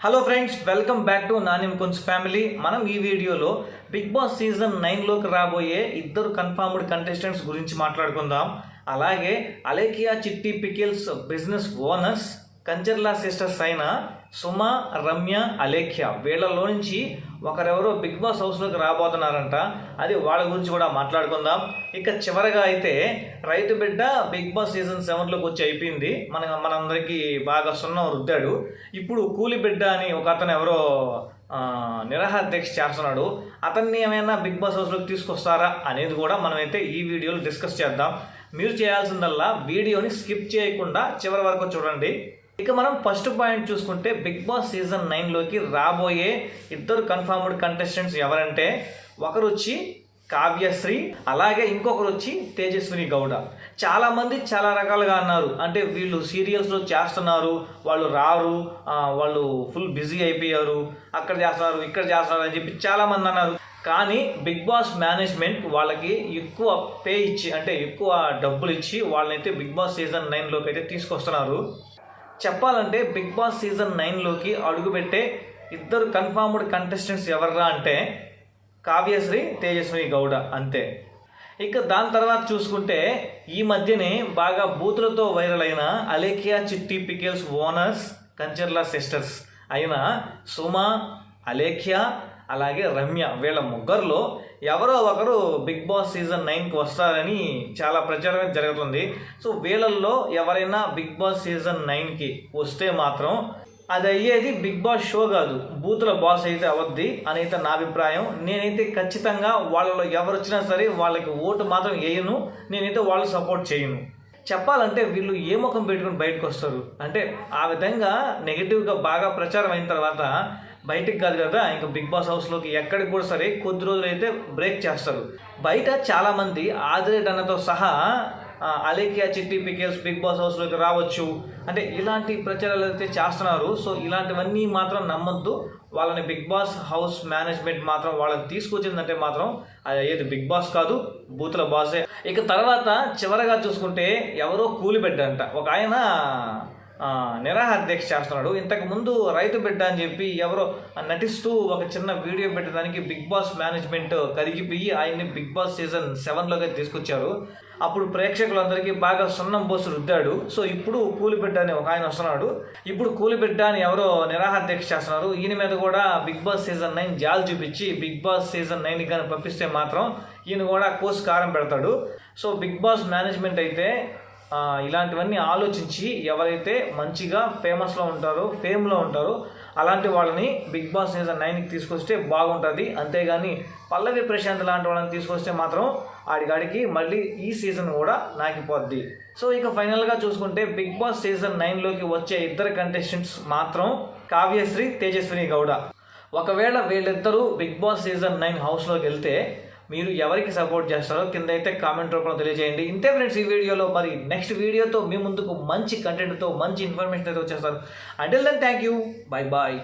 Hello friends welcome back to నానిమ్ కొంచెం family మనం ఈ వీడియోలో బిగ్ బాస్ సీజన్ నైన్లోకి రాబోయే ఇద్దరు కన్ఫర్మ్డ్ కంటెస్టెంట్స్ గురించి మాట్లాడుకుందాం. అలాగే Alekhya Chitti pickles business owners Kancharla sisters అయిన సుమ రమ్య అలేఖ్య వీళ్ళలో నుంచి ఒకరెవరో బిగ్ బాస్ హౌస్లోకి రాబోతున్నారంట. అది వాళ్ళ గురించి కూడా మాట్లాడుకుందాం. ఇక చివరగా అయితే రైతు బిడ్డ బిగ్ బాస్ సీజన్ సెవెన్లోకి వచ్చి అయిపోయింది. మన మనందరికీ బాగా సున్నం రుద్దాడు. ఇప్పుడు కూలి బిడ్డ అని ఒక అతను ఎవరో ఆ, చేస్తున్నాడు. అతన్ని ఏమైనా బిగ్ బాస్ హౌస్లోకి తీసుకొస్తారా అనేది కూడా మనమైతే ఈ వీడియోలో డిస్కస్ చేద్దాం. మీరు చేయాల్సిందల్లా వీడియోని స్కిప్ చేయకుండా చివరి వరకు చూడండి. ఇక మనం ఫస్ట్ పాయింట్ చూసుకుంటే బిగ్ బాస్ సీజన్ నైన్లోకి రాబోయే ఇద్దరు కన్ఫర్మ్డ్ కంటెస్టెంట్స్ ఎవరంటే ఒకరు వచ్చి కావ్యశ్రీ అలాగే ఇంకొకరు వచ్చి తేజస్విని గౌడ. చాలామంది చాలా రకాలుగా అన్నారు. అంటే వీళ్ళు సీరియల్స్లో చేస్తున్నారు వాళ్ళు రారు వాళ్ళు ఫుల్ బిజీ అయిపోయారు అక్కడ చేస్తున్నారు ఇక్కడ చేస్తున్నారు అని చెప్పి చాలా మంది అన్నారు. కానీ బిగ్ బాస్ మేనేజ్మెంట్ వాళ్ళకి ఎక్కువ పే ఇచ్చి అంటే ఎక్కువ డబ్బులు ఇచ్చి వాళ్ళనైతే బిగ్ బాస్ సీజన్ నైన్లోకి అయితే తీసుకొస్తున్నారు. చెప్పాలంటే బిగ్ బాస్ సీజన్ నైన్లోకి అడుగుపెట్టే ఇద్దరు కన్ఫర్మ్డ్ కంటెస్టెంట్స్ ఎవర్రా అంటే కావ్యశ్రీ తేజస్వి గౌడ అంతే. ఇక దాని తర్వాత చూసుకుంటే ఈ మధ్యనే బాగా బూతులతో వైరల్ అయిన అలేకియా చిట్టి పికెల్స్ ఓనర్స్ కంచర్ల సిస్టర్స్ అయిన సుమ అలేఖ్య అలాగే రమ్య వీళ్ళ ముగ్గురులో ఎవరో ఒకరు బిగ్ బాస్ సీజన్ నైన్కి వస్తారని చాలా ప్రచారం జరుగుతుంది. సో వీళ్ళల్లో ఎవరైనా బిగ్ బాస్ సీజన్ నైన్కి వస్తే మాత్రం అది అయ్యేది బిగ్ బాస్ షో కాదు బూతుల బాస్ అయితే అవద్ది అని అయితే నా అభిప్రాయం. నేనైతే ఖచ్చితంగా వాళ్ళలో ఎవరు వచ్చినా సరే వాళ్ళకి ఓటు మాత్రం వేయను నేనైతే వాళ్ళు సపోర్ట్ చేయను. చెప్పాలంటే వీళ్ళు ఏ ముఖం పెట్టుకుని బయటకు వస్తారు? అంటే ఆ విధంగా నెగిటివ్గా బాగా ప్రచారం అయిన తర్వాత బయటికి కాదు కదా ఇంకా బిగ్ బాస్ హౌస్లోకి ఎక్కడికి కూడా సరే కొద్ది రోజులు అయితే బ్రేక్ చేస్తారు. బయట చాలామంది ఆదిరేట్ అన్నతో సహా అలేకియా చిట్టి పికెల్స్ బిగ్ బాస్ హౌస్లోకి రావచ్చు. అంటే ఇలాంటి ప్రచారాలు అయితే చేస్తున్నారు. సో ఇలాంటివన్నీ మాత్రం నమ్మద్దు. వాళ్ళని బిగ్ బాస్ హౌస్ మేనేజ్మెంట్ మాత్రం వాళ్ళని తీసుకొచ్చిందంటే మాత్రం అది ఏది బిగ్ బాస్ కాదు బూతుల బాసే. ఇక తర్వాత చివరగా చూసుకుంటే ఎవరో కూలిబెడ్డంట ఒక ఆయన నిరాహార దీక్ష చేస్తున్నాడు. ఇంతకుముందు రైతు బిడ్డ అని చెప్పి ఎవరో నటిస్తూ ఒక చిన్న వీడియో పెట్టడానికి బిగ్ బాస్ మేనేజ్మెంట్ కరిగిపోయి ఆయన్ని బిగ్ బాస్ సీజన్ సెవెన్లోకి తీసుకొచ్చారు. అప్పుడు ప్రేక్షకులందరికీ బాగా సున్నం పోసి రుద్దాడు. సో ఇప్పుడు కూలిబిడ్డ అని ఒక ఆయన వస్తున్నాడు. ఇప్పుడు కూలిబిడ్డ అని ఎవరో నిరాహార దీక్ష చేస్తున్నారు. ఈయన మీద కూడా బిగ్ బాస్ సీజన్ నైన్ జాలు చూపించి బిగ్ బాస్ సీజన్ నైన్ కానీ పంపిస్తే మాత్రం ఈయన కూడా కోసి కారం పెడతాడు. సో బిగ్ బాస్ మేనేజ్మెంట్ అయితే ఇలాంటివన్నీ ఆలోచించి ఎవరైతే మంచిగా ఫేమస్లో ఉంటారో ఫేమ్లో ఉంటారో అలాంటి వాళ్ళని బిగ్ బాస్ సీజన్ నైన్కి తీసుకొస్తే బాగుంటుంది. అంతేగాని పల్లవి ప్రశాంత్ లాంటి వాళ్ళని తీసుకొస్తే మాత్రం ఆడిగాడికి మళ్ళీ ఈ సీజన్ కూడా నాకిపోద్ది. సో ఇక ఫైనల్గా చూసుకుంటే బిగ్ బాస్ సీజన్ నైన్లోకి వచ్చే ఇద్దరు కంటెస్టెంట్స్ మాత్రం కావ్యశ్రీ తేజస్విని గౌడ. ఒకవేళ వీళ్ళిద్దరూ బిగ్ బాస్ సీజన్ నైన్ హౌస్లోకి వెళ్తే మీరు ఎవరికి సపోర్ట్ చేస్తారో కింద అయితే కామెంట్ రూపంలో తెలియజేయండి. ఇంతే ఫ్రెండ్స్ ఈ వీడియోలో మరి నెక్స్ట్ వీడియోతో మీ ముందుకు మంచి కంటెంట్తో మంచి ఇన్ఫర్మేషన్ అయితే వచ్చేస్తారు. Until then thank you bye bye